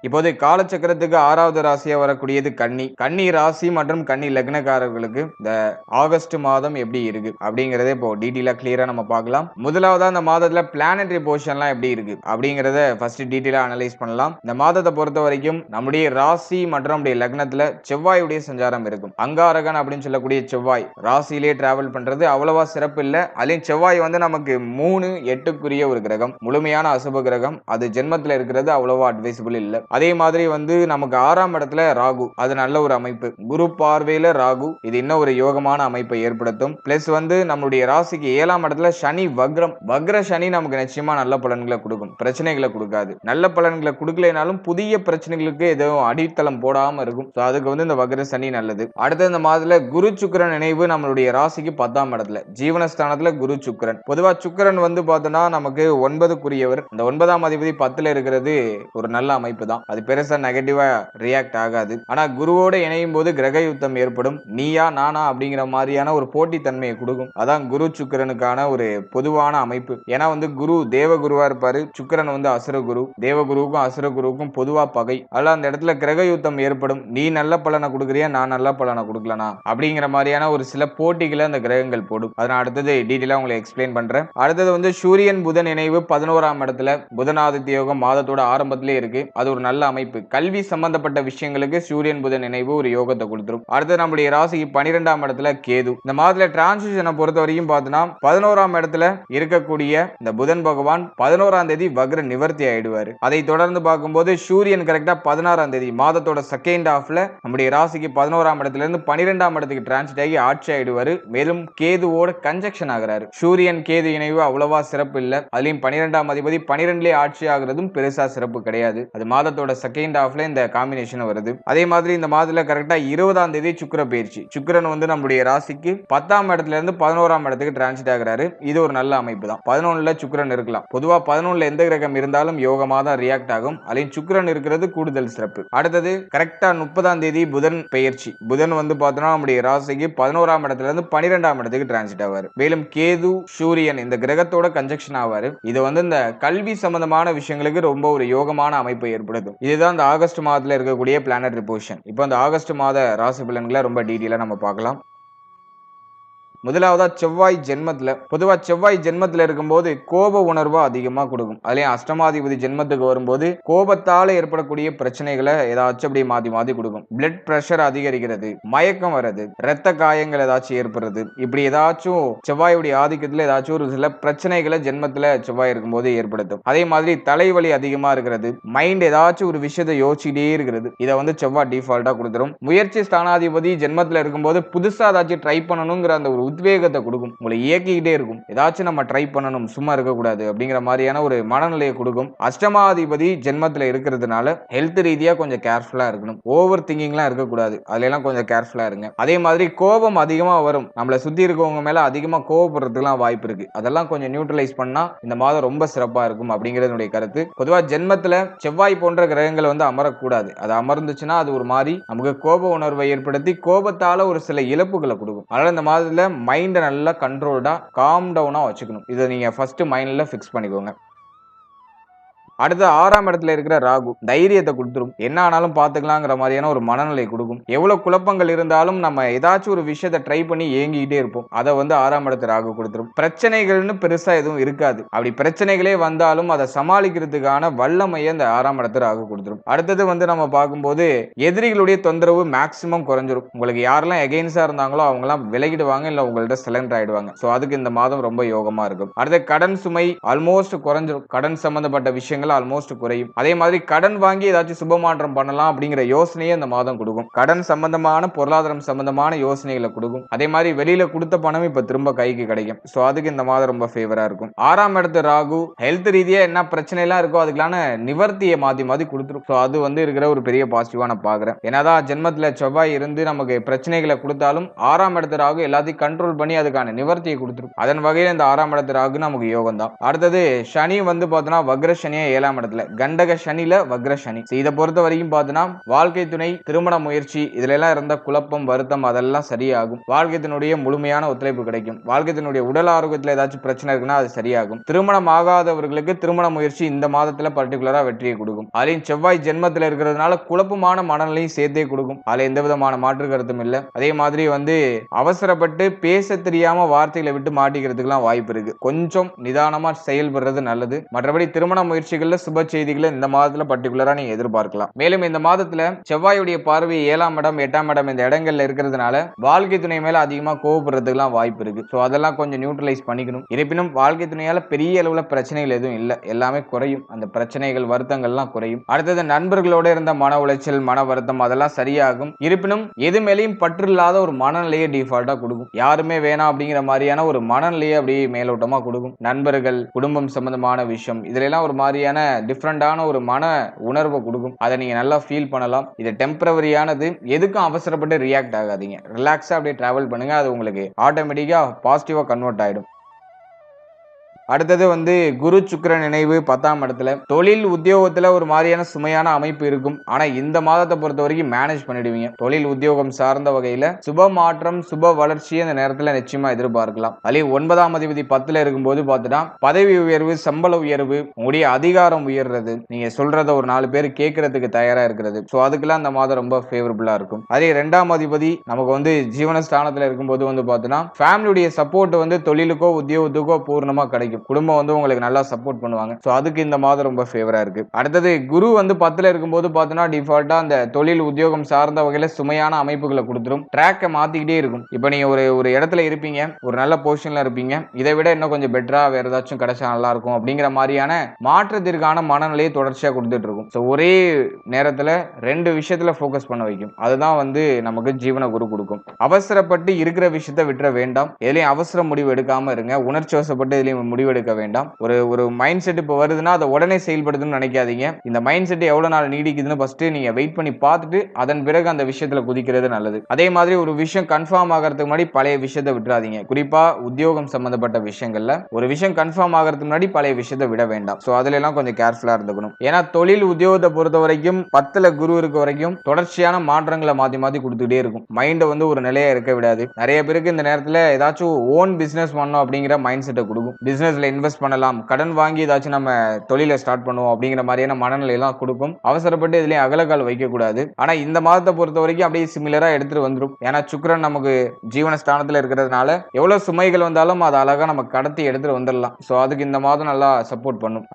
இப்போது காலச்சக்கரத்துக்கு ஆறாவது ராசியா வரக்கூடியது கன்னி. கன்னி ராசி மற்றும் கன்னி லக்னக்காரர்களுக்கு இந்த ஆகஸ்ட் மாதம் எப்படி இருக்கு அப்படிங்கறத இப்போ டீட்டெயிலா கிளியரா நம்ம பார்க்கலாம். முதலாவதா இந்த மாதத்துல பிளானட்டரி போர்ஷன்லாம் எப்படி இருக்கு அப்படிங்கறத ஃபர்ஸ்ட் டீட்டெயிலா அனலைஸ் பண்ணலாம். இந்த மாதத்தை பொறுத்த வரைக்கும் நம்முடைய ராசி மற்றும் நம்முடைய லக்னத்துல செவ்வாயுடைய சஞ்சாரம் இருக்கும். அங்காரகன் அப்படின்னு சொல்லக்கூடிய செவ்வாய் ராசியிலே டிராவல் பண்றது அவ்வளவா சிறப்பு இல்ல. அதுலயும் செவ்வாய் வந்து நமக்கு மூணு எட்டுக்குரிய ஒரு கிரகம். முழுமையான அசுப கிரகம். அது ஜென்மத்துல இருக்கிறது அவ்வளவா அட்வைசபிள் இல்லை. அதே மாதிரி வந்து நமக்கு ஆறாம் இடத்துல ராகு. அது நல்ல ஒரு அமைப்பு. குரு பார்வையில ராகு. இது இன்னும் ஒரு யோகமான அமைப்பை ஏற்படுத்தும். பிளஸ் வந்து நம்மளுடைய ராசிக்கு ஏழாம் இடத்துல சனி வக்ரம். வக்ர சனி நமக்கு நிச்சயமா நல்ல பலன்களை கொடுக்கும். பிரச்சனைகளை கொடுக்காது. நல்ல பலன்களை கொடுக்கலைனாலும் புதிய பிரச்சனைகளுக்கு எதுவும் அடித்தளம் போடாம இருக்கும். ஸோ அதுக்கு வந்து இந்த வக்ர சனி நல்லது. அடுத்த இந்த மாதத்துல குரு சுக்கரன் நினைவு நம்மளுடைய ராசிக்கு பத்தாம் இடத்துல. ஜீவனஸ்தானத்துல குரு சுக்கரன். பொதுவா சுக்கரன் வந்து பார்த்தோம்னா நமக்கு ஒன்பதுக்குரியவர். இந்த ஒன்பதாம் அதிபதி பத்துல இருக்கிறது ஒரு நல்ல அமைப்பு தான். அது பெருசா நெகட்டிவா ரியாக்ட் ஆகாது. ஆனா குருவோட இணையும் போது கிரக யுத்தம் ஏற்படும். நீயா நானா அப்படிங்கிற மாதிரியான ஒரு போட்டி தன்மையை கொடுக்கும். அதான் குரு சுக்கிரனுக்கான ஒரு பொதுவான அமைப்பு. ஏன்னா வந்து குரு தேவகுருவா இருப்பாரு. சுக்கிரன் வந்து அசுர குரு தேவ அசுர குருவுக்கும் பொதுவா பகை. அதில் அந்த இடத்துல கிரக யுத்தம் ஏற்படும். நீ நல்ல பலனை கொடுக்குறியா? நான் நல்ல பலனை கொடுக்கலனா? அப்படிங்கிற மாதிரியான ஒரு சில போட்டிகளை அந்த கிரகங்கள் போடும். அதை நான் அடுத்தது டீட்டெயிலாக உங்களுக்கு எக்ஸ்பிளைன் பண்றேன். அடுத்தது வந்து சூரியன் புதன் இணைவு பதினோராம் இடத்துல புதனாதித்ய யோகம் மாதத்தோட ஆரம்பத்திலே இருக்கு. அது ஒரு நல்ல நல்ல அமைப்பு. கல்வி சம்பந்தப்பட்ட விஷயங்களுக்கு சூரியன் புதன் இணைவு ஒரு யோகத்தை கொடுத்துரும். அடுத்து நம்முடைய ராசிக்கு பனிரெண்டாம் இடத்துல கேது. இந்த மாதத்துல டிரான்சிஷனை பொறுத்த வரைக்கும் பார்த்தோம்னா பதினோராம் இடத்துல இருக்கக்கூடிய இந்த புதன் பகவான் பதினோராம் தேதி வக்ர நிவர்த்தி ஆயிடுவாரு. அதை தொடர்ந்து பார்க்கும்போது சூரியன் கரெக்டா பதினாறாம் தேதி மாதத்தோட செகண்ட் ஹாஃப்ல நம்முடைய ராசிக்கு பதினோராம் இடத்துல இருந்து பனிரெண்டாம் இடத்துக்கு டிரான்சிட் ஆகி ஆட்சி ஆயிடுவாரு. மேலும் கேதுவோட கன்ஜெக்ஷன் ஆகிறாரு. சூரியன் கேது இணைவு அவ்வளவா சிறப்பு இல்லை. அதுலயும் பனிரெண்டாம் அதிபதி பனிரெண்டுலேயே ஆட்சி ஆகிறதும் பெருசா சிறப்பு கிடையாது. அது மாதத்தோட செகண்ட் ஹாஃப்ல இந்த காம்பினேஷன் வருது. அதே மாதிரி இந்த மாதத்துல கரெக்டா இருபதாம் தேதி சுக்கிர பயிற்சி. சுக்கிரன் வந்து நம்முடைய ராசிக்கு பத்தாம் இடத்துல இருந்து பதினோராம் இடத்துக்கு டிரான்சிட் ஆகிறாரு. இது ஒரு நல்ல அமைப்பு தான். பதினொன்னுல சுக்கரன் இருக்கலாம். பொதுவா பதினொன்னுல எந்த கிரகம் இருந்தாலும் யோகமா தான் ரியாக்ட் ஆகும். அதுலயும் சுக்கரன் இருக்கிறது கூடுதல் சிறப்பு. அடுத்தது கரெக்டா முப்பதாம் தேதி புதன் பெயர்ச்சி புதன் வந்து பார்த்தோம்னா நம்முடைய ராசிக்கு பதினோராம் இடத்துல இருந்து பனிரெண்டாம் இடத்துக்கு டிரான்சிட் ஆவார். மேலும் கேது சூரியன் இந்த கிரகத்தோட கன்ஜெக்ஷன் ஆவார். இது வந்து இந்த கல்வி சம்பந்தமான விஷயங்களுக்கு ரொம்ப ஒரு யோகமான அமைப்பை ஏற்படுத்தும். இதுதான் இந்த ஆகஸ்ட் மாதத்துல இருக்கக்கூடிய பிளானட் பொசிஷன் இப்போ இந்த ஆகஸ்ட் மாத ராசி பலன்களை ரொம்ப டீட்டெயிலாக நம்ம பார்க்கலாம். முதலாவதா செவ்வாய் ஜென்மத்துல பொதுவா செவ்வாய் ஜென்மத்துல இருக்கும்போது கோப உணர்வு அதிகமா கொடுக்கும். அதுலயும் அஷ்டமாதிபதி ஜென்மத்துக்கு வரும்போது கோபத்தால ஏற்படக்கூடிய பிரச்சனைகளை ஏதாச்சும் அப்படி மாத்தி மாத்தி கொடுக்கும். பிளட் ப்ரெஷர் அதிகரிக்கிறது மயக்கம் வர்றது ரத்த காயங்கள் ஏதாச்சும் ஏற்படுறது. இப்படி ஏதாச்சும் செவ்வாயுடைய ஆதிக்கத்துல ஏதாச்சும் ஒரு சில பிரச்சனைகளை ஜென்மத்துல செவ்வாய் இருக்கும்போது ஏற்படுத்தும். அதே மாதிரி தலைவலி அதிகமா இருக்கிறது மைண்ட் ஏதாச்சும் ஒரு விஷயத்தை யோசிச்சுட்டே இருக்கிறது இதை வந்து செவ்வாய் டிஃபால்ட்டா கொடுத்துரும். முயற்சி ஸ்தானாதிபதி ஜென்மத்துல இருக்கும்போது புதுசா ஏதாச்சும் ட்ரை பண்ணணுங்கிற அந்த ஒரு உத்வேகத்தை கொடுக்கும். உங்களை இயக்கிக்கிட்டே இருக்கும். ஏதாச்சும் நம்ம ட்ரை பண்ணணும். சும்மா இருக்கக்கூடாது அப்படிங்கிற மாதிரியான ஒரு மனநிலையை கொடுக்கும். அஷ்டமாதிபதி ஜென்மத்தில் இருக்கிறதுனால ஹெல்த் ரீதியாக கொஞ்சம் கேர்ஃபுல்லாக இருக்கணும். ஓவர் திங்கிங்லாம் இருக்கக்கூடாது. அதுலலாம் கொஞ்சம் கேர்ஃபுல்லாக இருங்க. அதே மாதிரி கோபம் அதிகமாக வரும். நம்மளை சுற்றி இருக்கவங்க மேலே அதிகமாக கோவப்படுறதுக்குலாம் வாய்ப்பு இருக்கு. அதெல்லாம் கொஞ்சம் நியூட்ரலைஸ் பண்ணால் இந்த மாதம் ரொம்ப சிறப்பாக இருக்கும் அப்படிங்கிறது கருத்து. பொதுவாக ஜென்மத்தில் செவ்வாய் போன்ற கிரகங்கள் வந்து அமரக்கூடாது. அது அமர்ந்துச்சுன்னா அது ஒரு மாதிரி நமக்கு கோப உணர்வை ஏற்படுத்தி கோபத்தால் ஒரு சில இழப்புகளை கொடுக்கும். அதனால் இந்த மாதத்தில் மைண்டை நல்லா கண்ட்ரோல்டாக காம் டவுனாக வச்சுக்கணும். இதை நீங்கள் ஃபஸ்ட்டு மைண்டில் ஃபிக்ஸ் பண்ணிக்கோங்க. அடுத்து ஆறாம் இடத்துல இருக்கிற ராகு தைரியத்தை கொடுத்துரும். என்ன ஆனாலும் பார்த்துக்கலாங்கிற மாதிரியான ஒரு மனநிலை கொடுக்கும். எவ்வளவு குழப்பங்கள் இருந்தாலும் நம்ம ஏதாச்சும் ஒரு விஷயத்தை ட்ரை பண்ணி ஏங்கிக்கிட்டே இருப்போம். அதை வந்து ஆறாம் இடத்து ராகு கொடுத்துரும். பிரச்சனைகள்னு பெருசா எதுவும் இருக்காது. அப்படி பிரச்சனைகளே வந்தாலும் அதை சமாளிக்கிறதுக்கான வல்லமையை அந்த ஆறாம் இடத்து ராகு கொடுத்துரும். அடுத்தது வந்து நம்ம பார்க்கும்போது எதிரிகளுடைய தொந்தரவு மேக்சிமம் குறைஞ்சிரும். உங்களுக்கு யாரெல்லாம் எகெயின்ஸா இருந்தாங்களோ அவங்கலாம் விலகிடுவாங்க இல்ல உங்கள்ட்ட சிலண்டர் ஆயிடுவாங்க. ஸோ அதுக்கு இந்த மாதம் ரொம்ப யோகமா இருக்கும். அடுத்த கடன் சுமை ஆல்மோஸ்ட் குறைஞ்சிரும். கடன் சம்பந்தப்பட்ட விஷயங்கள் ஆல்மோஸ்ட் குறையும். அதே மாதிரி கடன் வாங்கி ஏதாச்சும் சுபமாற்றம் பண்ணலாம் அப்படிங்கிற யோசனையே இந்த மாதம் கொடுக்கும். கடன் சம்பந்தமான பொருளாதாரம் சம்பந்தமான யோசனைகளை கொடுக்கும். அதே மாதிரி வெளியில கொடுத்த பணம் இப்ப திரும்ப கைக்கு கிடைக்கும். ஸோ அதுக்கு இந்த மாதம் ரொம்ப ஃபேவரா இருக்கும். ஆறாம் இடத்து ராகு ஹெல்த் ரீதியா என்ன பிரச்சனை எல்லாம் இருக்கோ அதுக்கான நிவர்த்தியை மாத்தி மாத்தி கொடுத்துரும். ஸோ அது வந்து இருக்கிற ஒரு பெரிய பாசிட்டிவா நான் பாக்குறேன் என்னதான் ஜென்மத்துல செவ்வாய் இருந்து நமக்கு பிரச்சனைகளை கொடுத்தாலும் ஆறாம் இடத்து ராகு எல்லாத்தையும் கண்ட்ரோல் பண்ணி அதுக்கான நிவர்த்தியை கொடுத்துரும். அதன் வகையில் இந்த ஆறாம் இடத்து ராகு நமக்கு யோகம் தான் அடுத்தது சனி வந்து பார்த்தோன்னா வக்ர சனியை ஏழாம் இடத்துல. கண்டக சனில வக்ர சனி. இதை பொறுத்த வரைக்கும் பார்த்தோன்னா வாழ்க்கை துணை திருமண முயற்சி இதுல எல்லாம் இருந்த குழப்பம் வருத்தம் அதெல்லாம் சரியாகும். வாழ்க்கை முழுமையான ஒத்துழைப்பு கிடைக்கும். வாழ்க்கை உடல் ஆரோக்கியத்தில் ஏதாச்சும் பிரச்சனை இருக்குன்னா அது சரியாகும். திருமணம் ஆகாதவர்களுக்கு திருமண முயற்சி இந்த மாதத்துல பர்டிகுலரா வெற்றியை கொடுக்கும். அதுலயும் செவ்வாய் ஜென்மத்தில் இருக்கிறதுனால குழப்பமான மனநிலையும் சேர்த்தே கொடுக்கும். அதுல எந்த விதமான மாற்று கருத்தும் இல்லை. அதே மாதிரி வந்து அவசரப்பட்டு பேச தெரியாம வார்த்தைகளை விட்டு மாட்டிக்கிறதுக்குலாம் வாய்ப்பு இருக்கு. கொஞ்சம் நிதானமா செயல்படுறது நல்லது. மற்றபடி திருமண முயற்சிகள் முயற்சிகள்ல சுப செய்திகளை இந்த மாதத்துல பர்டிகுலரா நீங்க எதிர்பார்க்கலாம். மேலும் இந்த மாதத்துல செவ்வாயுடைய பார்வை ஏழாம் இடம் எட்டாம் இடம் இந்த இடங்கள்ல இருக்கிறதுனால வாழ்க்கை துணை மேல அதிகமா கோவப்படுறதுக்குலாம் வாய்ப்பு இருக்கு. ஸோ அதெல்லாம் கொஞ்சம் நியூட்ரலைஸ் பண்ணிக்கணும். இருப்பினும் வாழ்க்கை துணையால பெரிய அளவுல பிரச்சனைகள் எதுவும் இல்லை. எல்லாமே குறையும். அந்த பிரச்சனைகள் வருத்தங்கள்லாம் குறையும். அடுத்தது நண்பர்களோட இருந்த மன உளைச்சல் மன வருத்தம் அதெல்லாம் சரியாகும். இருப்பினும் எது மேலேயும் பற்று இல்லாத ஒரு மனநிலையை டிஃபால்ட்டா கொடுக்கும். யாருமே வேணாம் அப்படிங்கிற மாதிரியான ஒரு மனநிலையை அப்படியே மேலோட்டமா கொடுக்கும். நண்பர்கள் குடும்பம் சம்பந்தமான விஷயம் இதுல எல்லாம் ஒரு மாதிரியான டிஃப்ரெண்டான ஒரு மன உணர்வை கொடுக்கும். அதை நீங்க நல்லா ஃபீல் பண்ணலாம். இது டெம்பரவரியானது எதுக்கும் அவசரப்பட்டு ரியாக்ட் ஆகாதீங்க. ரிலாக்ஸாக அப்படியே ட்ராவல் பண்ணுங்க. அது உங்களுக்கு ஆட்டோமேட்டிக்காக பாசிட்டிவாக கன்வெர்ட் ஆகிடும் அடுத்தது வந்து குரு சுக்கிர நினைவு பத்தாம் இடத்துல. தொழில் உத்தியோகத்துல ஒரு மாதிரியான சுமையான அமைப்பு இருக்கும். ஆனா இந்த மாதத்தை பொறுத்த வரைக்கும் மேனேஜ் பண்ணிடுவீங்க. தொழில் உத்தியோகம் சார்ந்த வகையில சுப மாற்றம் சுப வளர்ச்சி அந்த நேரத்துல நிச்சயமா எதிர்பார்க்கலாம். அதே ஒன்பதாம் அதிபதி பத்துல இருக்கும்போது பார்த்துட்டா பதவி உயர்வு சம்பள உயர்வு உங்களுடைய அதிகாரம் உயர்றது நீங்க சொல்றத ஒரு நாலு பேர் கேட்கறதுக்கு தயாரா இருக்கிறது. ஸோ அதுக்கெல்லாம் அந்த மாதம் ரொம்ப ஃபேவரபிளா இருக்கும். அதே ரெண்டாம் அதிபதி நமக்கு வந்து ஜீவனஸ்தானத்துல இருக்கும்போது வந்து பார்த்தோன்னா ஃபேமிலியுடைய சப்போர்ட் வந்து தொழிலுக்கோ உத்தியோகத்துக்கோ பூர்ணமா கிடைக்கும். குடும்பம் வந்து உங்களுக்கு நல்லா சப்போர்ட் பண்ணுவாங்க. ஸோ அதுக்கு இந்த மாதம் ரொம்ப ஃபேவரா இருக்கு. அடுத்தது குரு வந்து பத்துல இருக்கும்போது பார்த்தோன்னா டிஃபால்ட்டா அந்த தொழில் உத்தியோகம் சார்ந்த வகையில சுமையான அமைப்புகளை கொடுத்துரும். ட்ராக்கை மாத்திக்கிட்டே இருக்கும். இப்போ நீங்க ஒரு ஒரு இடத்துல இருப்பீங்க ஒரு நல்ல பொசிஷன்ல இருப்பீங்க இதை விட இன்னும் கொஞ்சம் பெட்டரா வேற ஏதாச்சும் கிடைச்சா நல்லா இருக்கும் அப்படிங்கிற மாதிரியான மாற்றத்திற்கான மனநிலையை தொடர்ச்சியா கொடுத்துட்டு இருக்கும். ஸோ ஒரே நேரத்துல ரெண்டு விஷயத்துல ஃபோக்கஸ் பண்ண வைக்கும். அதுதான் வந்து நமக்கு ஜீவன குரு கொடுக்கும். அவசரப்பட்டு இருக்கிற விஷயத்த விட்டுற வேண்டாம். எதுலையும் அவசர முடிவு எடுக்காம இருங்க. உணர்ச்சி வசப்பட்டு எதுலையும் முடிவு முடிவெடுக்க வேண்டாம். ஒரு ஒரு மைண்ட் செட் இப்போ வருதுன்னா அதை உடனே செயல்படுதுன்னு நினைக்காதீங்க. இந்த மைண்ட் செட் எவ்வளவு நாள் நீடிக்குதுன்னு ஃபஸ்ட்டு நீங்கள் வெயிட் பண்ணி பார்த்துட்டு அதன் பிறகு அந்த விஷயத்தில் குதிக்கிறது நல்லது. அதே மாதிரி ஒரு விஷயம் கன்ஃபார்ம் ஆகிறதுக்கு முன்னாடி பழைய விஷயத்தை விட்டுறாதீங்க. குறிப்பா உத்தியோகம் சம்மந்தப்பட்ட விஷயங்கள்ல ஒரு விஷயம் கன்ஃபார்ம் ஆகிறதுக்கு முன்னாடி பழைய விஷயத்தை விட வேண்டாம். ஸோ அதுல எல்லாம் கொஞ்சம் கேர்ஃபுல்லா இருந்துக்கணும். ஏன்னா தொழில் உத்தியோகத்தை பொறுத்த வரைக்கும் பத்துல குரு இருக்க வரைக்கும் தொடர்ச்சியான மாற்றங்களை மாத்தி மாத்தி கொடுத்துட்டே இருக்கும். மைண்டை வந்து ஒரு நிலையா இருக்க விடாது. நிறைய பேருக்கு இந்த நேரத்தில் ஏதாச்சும் ஓன் பிசினஸ் பண்ணணும் அப்படிங்கிற மைண்ட் செட்டை கொடுக்கும். பிசினஸ்ல இன்வெஸ்ட் பண்ணலாம். கடன் வாங்கி ஏதாச்சும் நம்ம தொழிலை ஸ்டார்ட் பண்ணுவோம் அப்படிங்கிற மாதிரியான மனநிலை எல்லாம் கொடுக்கும். அவசரப்பட்டு இதுலயும் அகலக்கால் வைக்க கூடாது ஆனா இந்த மாதத்தை பொறுத்த வரைக்கும் அப்படியே சிமிலரா எடுத்துட்டு வந்துரும். ஏன்னா சுக்கிரன் நமக்கு ஜீவன ஸ்தானத்துல இருக்கிறதுனால எவ்வளவு சுமைகள் வந்தாலும் அதை அழகா நம்ம கடத்தி எடுத்துட்டு வந்துடலாம். ஸோ அதுக்கு இந்த மாதம் நல்லா சப்போர்ட் பண்ணும்.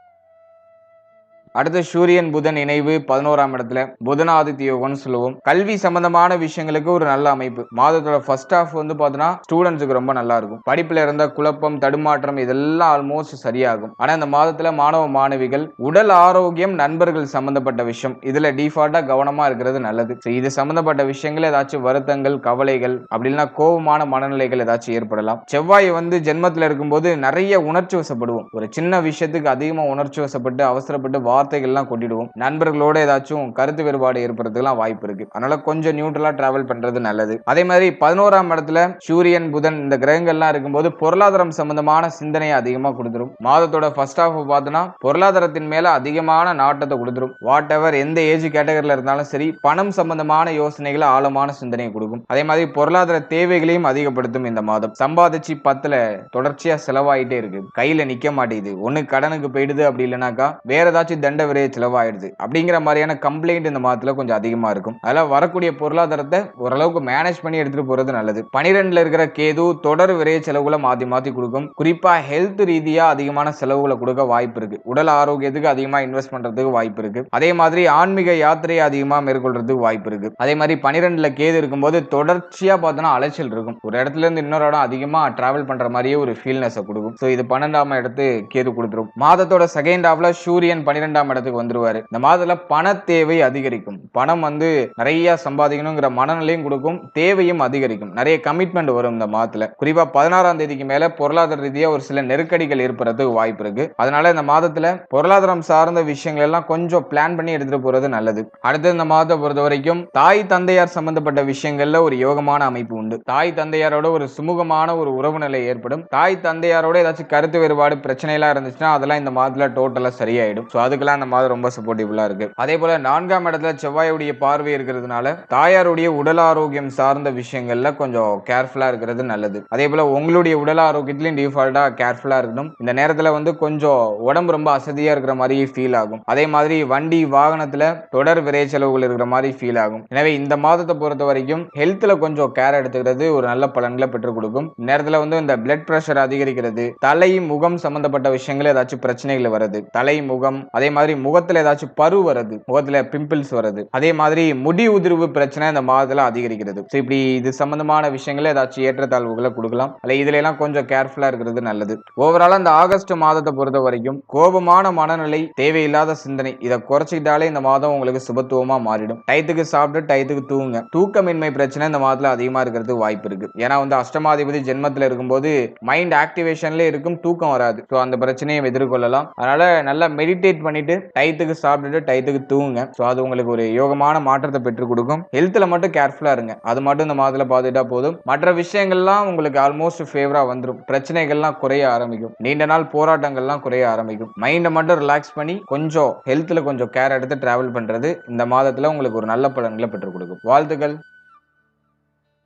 அடுத்து சூரியன் புதன் இணைவு பதினோராம் இடத்துல புதன ஆதித்ய யோகம்னு சொல்லுவோம். கல்வி சம்பந்தமான விஷயங்களுக்கு ஒரு நல்ல அமைப்பு. மாதத்தோட ஃபர்ஸ்ட் ஹாஃப் வந்து பார்த்தோன்னா ஸ்டூடெண்ட்ஸுக்கு ரொம்ப நல்லா இருக்கும். படிப்புல இருந்த குழப்பம் தடுமாற்றம் இதெல்லாம் ஆல்மோஸ்ட் சரியாகும். ஆனா இந்த மாதத்துல மாணவ மாணவிகள் உடல் ஆரோக்கியம் நண்பர்கள் சம்பந்தப்பட்ட விஷயம் இதுல டிஃபால்ட்டா கவனமா இருக்கிறது நல்லது. இது சம்பந்தப்பட்ட விஷயங்கள் ஏதாச்சும் வருத்தங்கள் கவலைகள் அப்படி இல்லைன்னா கோபமான மனநிலைகள் ஏதாச்சும் ஏற்படலாம். செவ்வாய் வந்து ஜென்மத்துல இருக்கும்போது நிறைய உணர்ச்சி வசப்படுவோம். ஒரு சின்ன விஷயத்துக்கு அதிகமா உணர்ச்சி வசப்பட்டு அவசரப்பட்டு வார்த்தைகள்லாம் கொட்டிடுவோம். நண்பர்களோட ஏதாச்சும் கருத்து வேறுபாடு ஏற்படுறதுக்குலாம் வாய்ப்பு இருக்கு. அதனால கொஞ்சம் நியூட்ரலா டிராவல் பண்றது நல்லது. அதே மாதிரி பதினோராம் இடத்துல சூரியன் புதன் இந்த கிரகங்கள்லாம் இருக்கும்போது பொருளாதாரம் சம்பந்தமான சிந்தனையை அதிகமா கொடுத்துரும். மாதத்தோட ஃபர்ஸ்ட் ஹாஃப் பார்த்தோன்னா பொருளாதாரத்தின் மேல அதிகமான நாட்டத்தை கொடுத்துரும். வாட் எவர் எந்த ஏஜ் கேட்டகரியில இருந்தாலும் சரி பணம் சம்பந்தமான யோசனைகளை ஆழமான சிந்தனையை கொடுக்கும். அதே மாதிரி பொருளாதார தேவைகளையும் அதிகப்படுத்தும் இந்த மாதம். சம்பாதிச்சு பத்துல தொடர்ச்சியா செலவாயிட்டே இருக்கு. கையில நிக்க மாட்டேங்குது. ஒன்னு கடனுக்கு போயிடுது அப்படி இல்லைனாக்கா வேற ஏதாச்சும் தண்ட விரைய செலவாயிடுது. அப்படிங்கிற மாதிரியான கம்ப்ளைண்ட் இந்த மாதத்துல கொஞ்சம் அதிகமா இருக்கும். அதெல்லாம் வரக்கூடிய பொருளாதாரத்தை ஓரளவுக்கு மேனேஜ் பண்ணி எடுத்துட்டு போறது நல்லது. பனிரெண்டுல இருக்கிற கேது தொடர் விரைய செலவுகளை மாத்தி மாத்தி கொடுக்கும். குறிப்பா ஹெல்த் ரீதியா அதிகமான செலவுகளை கொடுக்க வாய்ப்பு இருக்கு. உடல் ஆரோக்கியத்துக்கு அதிகமா இன்வெஸ்ட் பண்றதுக்கு வாய்ப்பு இருக்கு. அதே மாதிரி ஆன்மீக யாத்திரையை அதிகமா மேற்கொள்றதுக்கு வாய்ப்பு இருக்கு. அதே மாதிரி பனிரெண்டுல கேது இருக்கும்போது தொடர்ச்சியா பார்த்தோன்னா அலைச்சல் இருக்கும். ஒரு இடத்துல இருந்து இன்னொரு இடம் அதிகமா டிராவல் பண்ற மாதிரியே ஒரு ஃபீல்னஸை கொடுக்கும். ஸோ இது பன்னெண்டாம் இடத்து கேது கொடுத்துரும். மாதத்தோட செகண்ட் ஹாஃப்ல சூரியன் பன்னிரெண்டாம் இடத்துக்கு வந்துருவாரு. இந்த மாதத்துல பண தேவை அதிகரிக்கும். பணம் வந்து நிறைய சம்பாதிக்கணுங்கிற மனநிலையும் கொடுக்கும். தேவையும் அதிகரிக்கும். நிறைய கமிட்மெண்ட் வரும் இந்த மாதத்துல. குறிப்பா பதினாறாம் தேதிக்கு மேல பொருளாதார ரீதியா ஒரு சில நெருக்கடிகள் ஏற்படுறதுக்கு வாய்ப்பு இருக்கு. அதனால இந்த மாதத்துல பொருளாதாரம் சார்ந்த விஷயங்கள் எல்லாம் கொஞ்சம் பிளான் பண்ணி எடுத்துட்டு போறது நல்லது. அடுத்து இந்த மாதத்தை பொறுத்த வரைக்கும் தாய் தந்தையார் சம்பந்தப்பட்ட விஷயங்கள்ல ஒரு யோகமான அமைப்பு உண்டு. தாய் தந்தையாரோட ஒரு சுமூகமான ஒரு உறவு நிலை ஏற்படும். தாய் தந்தையாரோட ஏதாச்சும் கருத்து வேறுபாடு பிரச்சனைலாம் இருந்துச்சுன்னா அதெல்லாம் இந்த மாதத்துல டோட்டலா சரியாயிடும். ஸோ அதுக்கெல்லாம் அந்த மாதம் ரொம்ப சப்போர்ட்டிவா இருக்கு. அதே போல நான்காம் இடத்துல செவ்வாயுடைய பார்வை இருக்கிறதுனால தாயாருடைய உடல் ஆரோக்கியம் சார்ந்த விஷயங்கள்ல கொஞ்சம் கேர்ஃபுல்லா இருக்கிறது நல்லது. அதே போல உங்களுடைய உடல் ஆரோக்கியத்திலையும் டிஃபால்ட்டா கேர்ஃபுல்லா இருக்கணும். இந்த நேரத்துல வந்து கொஞ்சம் உடம்பு ரொம்ப அசதியா இருக்கிற மாதிரி ஃபீல் ஆகும். அதே மாதிரி வண்டி வாகனத்துல தொடர் விரை செலவுகள் இருக்கிற மாதிரி ஃபீல் ஆகும். எனவே இந்த மாதத்தை பொறுத்த வரைக்கும் ஹெல்த்ல கொஞ்சம் கேர் எடுத்துக்கிறது ஒரு நல்ல பலன்களை பெற்றுக் கொடுக்கும். நேரத்தில் நேரத்துல வந்து இந்த பிளட் பிரஷர் அதிகரிக்கிறது. தலை முகம் சம்பந்தப்பட்ட விஷயங்கள் ஏதாச்சும் பிரச்சனைகள் வருது தலை முகம் அதே மாதிரி முகத்துல ஏதாச்சும் பரு வருது முகத்துல பிம்பிள்ஸ் வருது அதே மாதிரி முடி உதிர்வு பிரச்சனை இந்த மாதத்துல அதிகரிக்கிறது. ஸோ இப்படி இது சம்பந்தமான விஷயங்களை ஏதாச்சும் ஏற்றத்தாழ்வுகளை கொடுக்கலாம். அல்ல இதுல எல்லாம் கொஞ்சம் கேர்ஃபுல்லா இருக்கிறது நல்லது. ஓவராலா இந்த ஆகஸ்ட் மாதத்தை பொறுத்த வரைக்கும் கோபமான மனநிலை தேவையில்லாத சிந்தனை இதை குறைச்சிக்கிட்டாலே இந்த மாதம் உங்களுக்கு சுபத்துவமா மாறிடும். டயத்துக்கு சாப்பிட்டு டயத்துக்கு தூங்க. தூக்கமின்மை பிரச்சனை இந்த மாதத்துல அதிகமா இருக்கிறதுக்கு வாய்ப்பு இருக்கு. ஏன்னா வந்து அஷ்டமாதிபதி ஜென்மத்துல இருக்கும்போது மைண்ட் ஆக்டிவேஷன்ல இருக்கும் தூக்கம் வராது. ஸோ அந்த பிரச்சனையை எதிர்கொள்ளலாம். அதனால நல்லா மெடிடேட் பண்ணிட்டு டயத்துக்கு சாப்பிட்டுட்டு டயத்துக்கு தூங்குங்க. ஸோ அது உங்களுக்கு ஒரு யோகமான மாற்றத்தை பெற்றுக் கொடுக்கும். ஹெல்த்தில் மட்டும் கேர்ஃபுல்லாக இருங்க. அது மட்டும் இந்த மாதத்தில் பார்த்துட்டா போதும். மற்ற விஷயங்கள்லாம் உங்களுக்கு ஆல்மோஸ்ட் ஃபேவராக வந்துடும் பிரச்சனைகள்லாம் குறைய ஆரம்பிக்கும். நீண்ட நாள் போராட்டங்கள்லாம் குறைய ஆரம்பிக்கும். மைண்டை மட்டும் ரிலாக்ஸ் பண்ணி கொஞ்சம் ஹெல்த்தில் கொஞ்சம் கேர் எடுத்து ட்ராவல் பண்ணுறது இந்த மாதத்தில் உங்களுக்கு ஒரு நல்ல பலன்களை பெற்றுக் கொடுக்கும். வாழ்த்துக்கள்.